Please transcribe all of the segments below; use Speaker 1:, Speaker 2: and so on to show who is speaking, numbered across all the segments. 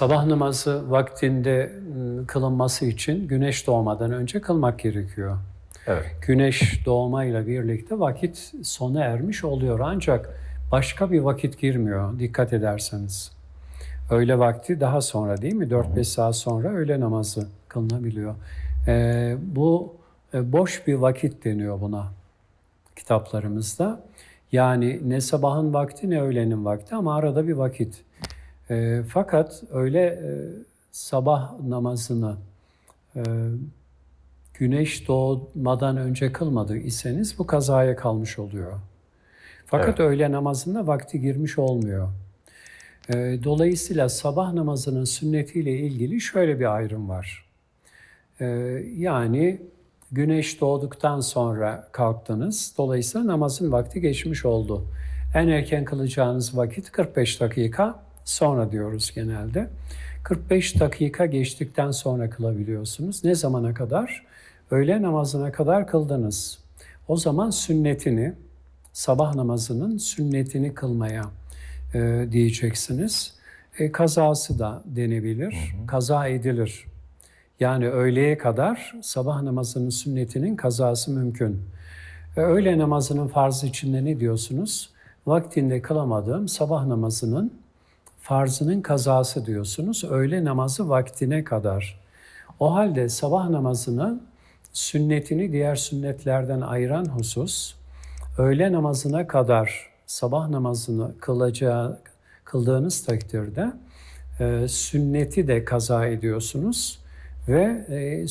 Speaker 1: Sabah namazı vaktinde ım, kılınması için güneş doğmadan önce kılmak gerekiyor.
Speaker 2: Evet.
Speaker 1: Güneş doğmayla birlikte vakit sona ermiş oluyor ancak başka bir vakit girmiyor dikkat ederseniz. Öğle vakti daha sonra değil mi? 4-5 saat sonra öğle namazı kılınabiliyor. Ee, bu e, boş bir vakit deniyor buna kitaplarımızda. Yani ne sabahın vakti ne öğlenin vakti ama arada bir vakit. Ee, fakat öyle e, sabah namazını e, güneş doğmadan önce kılmadı iseniz bu kazaya kalmış oluyor. Fakat öğle namazında vakti girmiş olmuyor. Ee, Dolayısıyla sabah namazının sünnetiyle ilgili şöyle bir ayrım var. Ee, Yani güneş doğduktan sonra kalktınız. Dolayısıyla namazın vakti geçmiş oldu. En erken kılacağınız vakit 45 dakika sonra diyoruz genelde. 45 dakika geçtikten sonra kılabiliyorsunuz. Ne zamana kadar? Öğle namazına kadar kıldınız. O zaman sünnetini, sabah namazının sünnetini kılmaya e, diyeceksiniz. E, kazası da denebilir, kaza edilir. Yani öğleye kadar sabah namazının sünnetinin kazası mümkün. E, öğle namazının farzı içinde ne diyorsunuz? Vaktinde kılamadığım sabah namazının farzının kazası diyorsunuz. Öğle namazı vaktine kadar. O halde sabah namazının sünnetini diğer sünnetlerden ayıran husus, öğle namazına kadar sabah namazını kılacağı, kıldığınız takdirde e, sünneti de kaza ediyorsunuz ve e,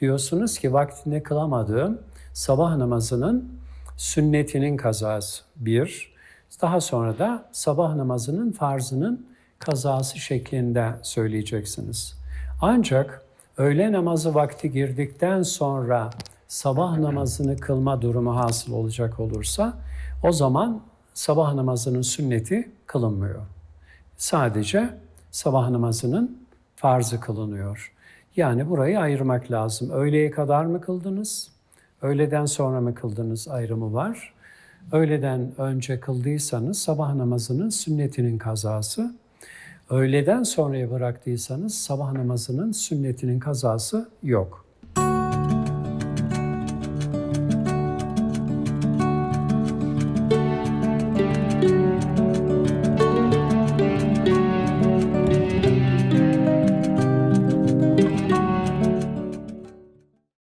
Speaker 1: diyorsunuz ki vaktinde kılamadığım sabah namazının sünnetinin kazası bir. Daha sonra da sabah namazının farzının kazası şeklinde söyleyeceksiniz. Ancak öğle namazı vakti girdikten sonra sabah namazını kılma durumu hasıl olacak olursa o zaman sabah namazının sünneti kılınmıyor. Sadece sabah namazının farzı kılınıyor. Yani burayı ayırmak lazım. Öğleye kadar mı kıldınız? Öğleden sonra mı kıldınız ayrımı var. Öğleden önce kıldıysanız sabah namazının sünnetinin kazası. Öğleden sonraya bıraktıysanız sabah namazının sünnetinin kazası yok.